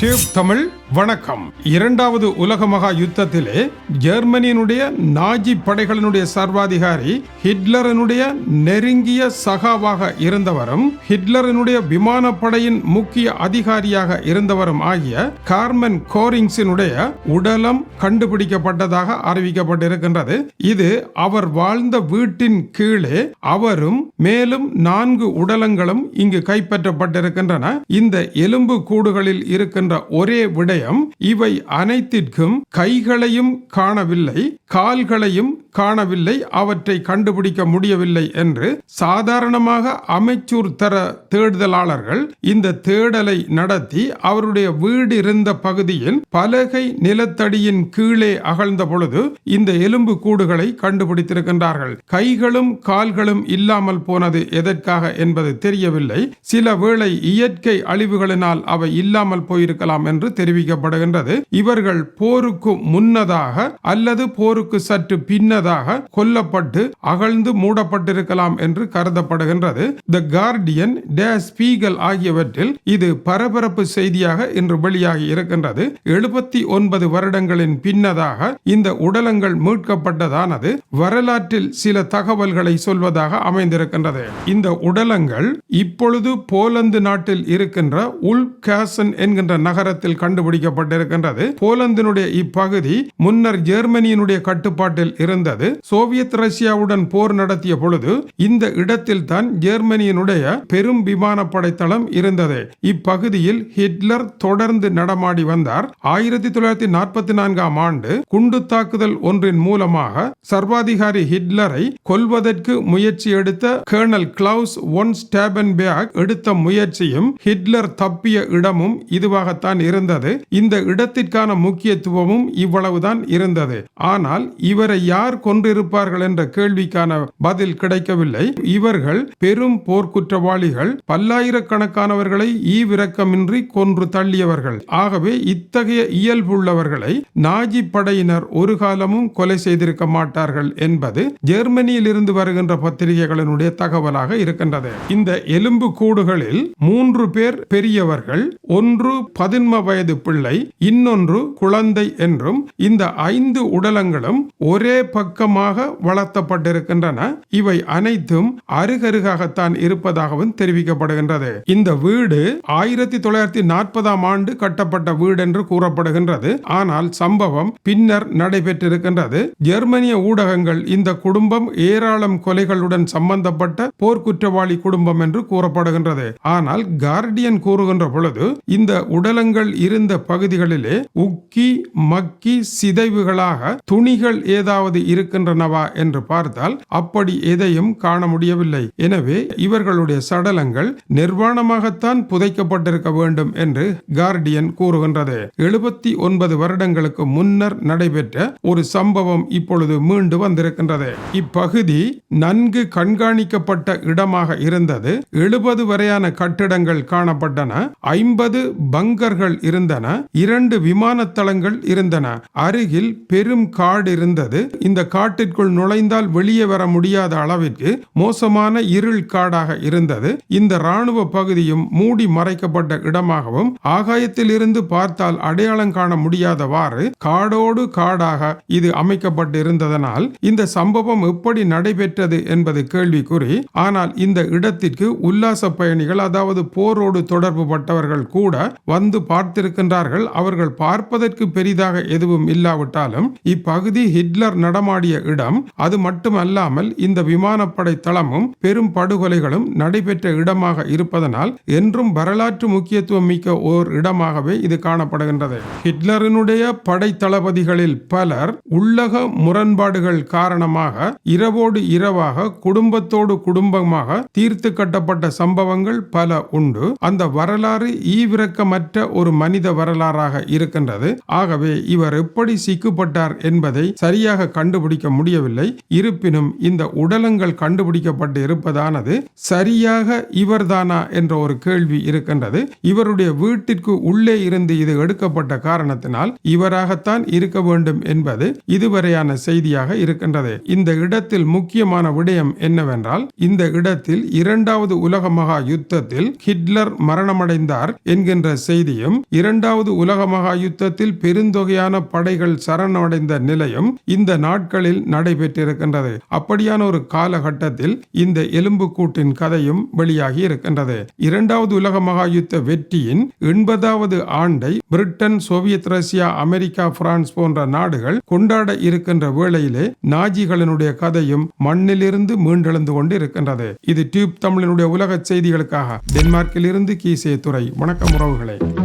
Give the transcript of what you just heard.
Tube Tamil வணக்கம். இரண்டாவது உலக மகா யுத்தத்திலே ஜெர்மனியினுடைய நாஜி படைகளினுடைய சர்வாதிகாரி ஹிட்லரினுடைய நெருங்கிய சகாவாக இருந்தவரும் ஹிட்லரனுடைய விமானப்படையின் முக்கிய அதிகாரியாக இருந்தவரும் ஆகிய கார்மன் கோரிங்ஸினுடைய உடலம் கண்டுபிடிக்கப்பட்டதாக அறிவிக்கப்பட்டிருக்கின்றது. இது அவர் வாழ்ந்த வீட்டின் கீழே அவரும் மேலும் நான்கு உடலங்களும் இங்கு கைப்பற்றப்பட்டிருக்கின்றன. இந்த எலும்பு கூடுகளில் இருக்கின்ற ஒரே விடயம் இவை அனைத்திற்கும் கைகளையும் காணவில்லை கால்களையும் காணவில்லை அவற்றை கண்டுபிடிக்க முடியவில்லை என்று சாதாரணமாக அமைச்சூர் தர தேடுதலாளர்கள் இந்த தேடலை நடத்தி அவருடைய வீடு இருந்த பகுதியில் பலகை நிலத்தடியின் கீழே அகழ்ந்த பொழுது இந்த எலும்பு கூடுகளை கண்டுபிடித்திருக்கின்றார்கள். கைகளும் கால்களும் இல்லாமல் போனது எதற்காக என்பது தெரியவில்லை. சில வேளை இயற்கை அழிவுகளினால் அவை இல்லாமல் போயிருக்கலாம் என்று தெரிவிக்கப்படுகின்றது. இவர்கள் போருக்கு முன்னதாக அல்லது போருக்கு சற்று பின்னதாக முன்னதாக கொல்லப்பட்டு அகழ்ந்து மூடப்பட்டிருக்கலாம் என்று கருதப்படுகின்றது. த கார்டியன் டே ஸ்பீகல் ஆகியவற்றில் இது பரபரப்பு செய்தியாக இன்று வெளியாகி இருக்கின்றது. எழுபத்தி ஒன்பது வருடங்களின் பின்னதாக இந்த உடலங்கள் மீட்கப்பட்டதானது வரலாற்றில் சில தகவல்களை சொல்வதாக அமைந்திருக்கின்றது. இந்த உடலங்கள் இப்பொழுது போலந்து நாட்டில் இருக்கின்ற உல் கேசன் என்கின்ற நகரத்தில் கண்டுபிடிக்கப்பட்டிருக்கின்றது. போலந்தினுடைய இப்பகுதி முன்னர் ஜெர்மனியினுடைய கட்டுப்பாட்டில் இருந்த இருந்தது. சோவியத் ரஷ்யாவுடன் போர் நடத்திய பொழுது இந்த இடத்தில் தான் ஜெர்மனியினுடைய பெரும் விமானப்படை தளம் இருந்தது. இப்பகுதியில் ஹிட்லர் தொடர்ந்து நடமாடி வந்தார். ஆயிரத்தி தொள்ளாயிரத்தி நாற்பத்தி நான்காம் ஆண்டு குண்டு தாக்குதல் ஒன்றின் மூலமாக சர்வாதிகாரி ஹிட்லரை கொல்வதற்கு முயற்சி எடுத்த கேர்னல் கிளவுஸ் ஒன் ஸ்டாபன்பேக் எடுத்த முயற்சியும் ஹிட்லர் தப்பிய இடமும் இதுவாகத்தான் இருந்தது. இந்த இடத்திற்கான முக்கியத்துவமும் இவ்வளவுதான் இருந்தது. ஆனால் இவரை யார் கொன்றிருப்பார்கள் என்ற கேள்விக்கான பதில் கிடைக்கவில்லை. இவர்கள் பெரும் போர்க்குற்றவாளிகள் பல்லாயிரக்கணக்கானவர்களை ஈவிரக்கமின்றி கொன்று தள்ளியவர்கள். ஆகவே இத்தகைய இயல்புள்ளவர்களை நாஜி படையினர் ஒரு காலமும் கொலை செய்திருக்க மாட்டார்கள் என்பது ஜெர்மனியில் இருந்து வருகின்ற பத்திரிகைகளினுடைய தகவலாக இருக்கின்றது. இந்த எலும்பு கூடுகளில் மூன்று பேர் பெரியவர்கள் ஒன்று பதின்ம வயது பிள்ளை இன்னொன்று குழந்தை என்றும் இந்த ஐந்து உடலங்களும் ஒரே பக்கமாக வளர்த்தப்பட்டிருக்கின்றன. இவை அனைத்தும் அருகருகாகத்தான் இருப்பதாகவும் தெரிவிக்கப்படுகின்றது. இந்த வீடு ஆயிரத்தி தொள்ளாயிரத்தி நாற்பதாம் ஆண்டு கட்டப்பட்ட வீடு என்று கூறப்படுகின்றது. ஆனால் சம்பவம் பின்னர் நடைபெற்றிருக்கின்றது. ஜெர்மனிய ஊடகங்கள் இந்த குடும்பம் ஏராளம் கொலைகளுடன் சம்பந்தப்பட்ட போர்க்குற்றவாளி குடும்பம் என்று கூறப்படுகின்றது. ஆனால் கார்டியன் கூறுகின்ற பொழுது இந்த உடலங்கள் இருந்த பகுதிகளிலே உக்கி மக்கி சிதைவுகளாக துணிகள் ஏதாவது இருக்கின்றனவா என்று பார்த்தால் அப்படி எதையும் காண முடியவில்லை. எனவே இவர்களுடைய சடலங்கள் நிர்வாணமாகத்தான் புதைக்கப்பட்டிருக்க வேண்டும் என்று கார்டியன் கூறுகின்றது. எழுபத்தி ஒன்பது வருடங்களுக்கு முன்னர் நடைபெற்ற ஒரு சம்பவம் இப்பொழுது மீண்டு வந்திருக்கின்றது. இப்பகுதி நன்கு கண்காணிக்கப்பட்ட இடமாக இருந்தது. எழுபது வரையான கட்டிடங்கள் காணப்பட்டன. ஐம்பது பங்கர்கள் இருந்தன. இரண்டு விமான தளங்கள் இருந்தன. அருகில் பெரும் காடு இருந்தது. இந்த காட்டிற்குள் நுழைந்தால் வெளியே வர முடியாத அளவிற்கு மோசமான இருள் காடாக இருந்தது. இந்த ராணுவ பகுதியும் மூடி மறைக்கப்பட்ட இடமாகவும் ஆகாயத்தில் இருந்து பார்த்தால் அடையாளம் காண முடியாதவாறு காடோடு காடாக இது அமைக்கப்பட்டு இருந்ததனால் இந்த சம்பவம் எப்படி நடைபெற்றது என்பது கேள்விக்குறி. ஆனால் இந்த இடத்திற்கு உல்லாச பயணிகள் அதாவது போரோடு தொடர்பு பட்டவர்கள் கூட வந்து பார்த்திருக்கின்றார்கள். அவர்கள் பார்ப்பதற்கு பெரிதாக எதுவும் இல்லாவிட்டாலும் இப்பகுதி ஹிட்லர் நடமாடிய இடம். அது மட்டுமல்லாமல் இந்த விமானப்படை தளமும் பெரும் படுகொலைகளும் நடைபெற்ற இடமாக இருப்பதனால் என்றும் வரலாற்று முக்கியத்துவம் மிக்க ஓர் இடமாகவே இது காணப்படுகின்றது. ஹிட்லரினுடைய படை தளபதிகளில் பலர் உள்ளக முரண்பாடுகள் காரணமாக இரவோடு இரவாக குடும்பத்தோடு குடும்பமாக தீர்த்து கட்டப்பட்ட சம்பவங்கள் பல உண்டு. அந்த வரலாறு ஈவிரக்கமற்ற ஒரு மனித வரலாறாக இருக்கின்றது. ஆகவே இவர் எப்படி சிக்கப்பட்டார் என்பதை சரியாக கண்டுபிடிக்க முடியவில்லை. இருப்பினும் இந்த உடலங்கள் கண்டுபிடிக்கப்பட்டு இருப்பதானது சரியாக இவர்தானா என்ற ஒரு கேள்வி இருக்கின்றது. இவருடைய வீட்டிற்கு உள்ளே இருந்து இது எடுக்கப்பட்ட காரணத்தினால் இவராகத்தான் இருக்க வேண்டும் என்பது இதுவரையான செய்தியாக இருக்கின்றது. இந்த இடத்தில் முக்கியமான விடயம் என்னவென்றால் இந்த இடத்தில் இரண்டாவது உலக மகா யுத்தத்தில் ஹிட்லர் மரணமடைந்தார் என்கின்ற செய்தியும் இரண்டாவது உலக மகா யுத்தத்தில் பெருந்தொகையான படைகள் சரணமடைந்த நிலையும் இந்த நாட்கள் நாட்களில் நடைபெற்றிருக்கின்றது. அப்படியான ஒரு காலகட்டத்தில் இந்த எலும்புக்கூட்டின் கதையும் வெளியாகி இருக்கின்றது. இரண்டாவது உலக மகாயுத்த வெற்றியின் எண்பதாவது ஆண்டை Britain Soviet Russia America France போன்ற நாடுகள் கொண்டாட இருக்கின்ற வேளையிலே நாஜிகளினுடைய கதையும் மண்ணிலிருந்து மீண்டெழுந்து கொண்டு இருக்கின்றது இது டியூப் தமிழனுடைய உலக செய்திகளுக்காக. டென்மார்க்கில் இருந்து கீசே துறை வணக்கம் உறவுகளை.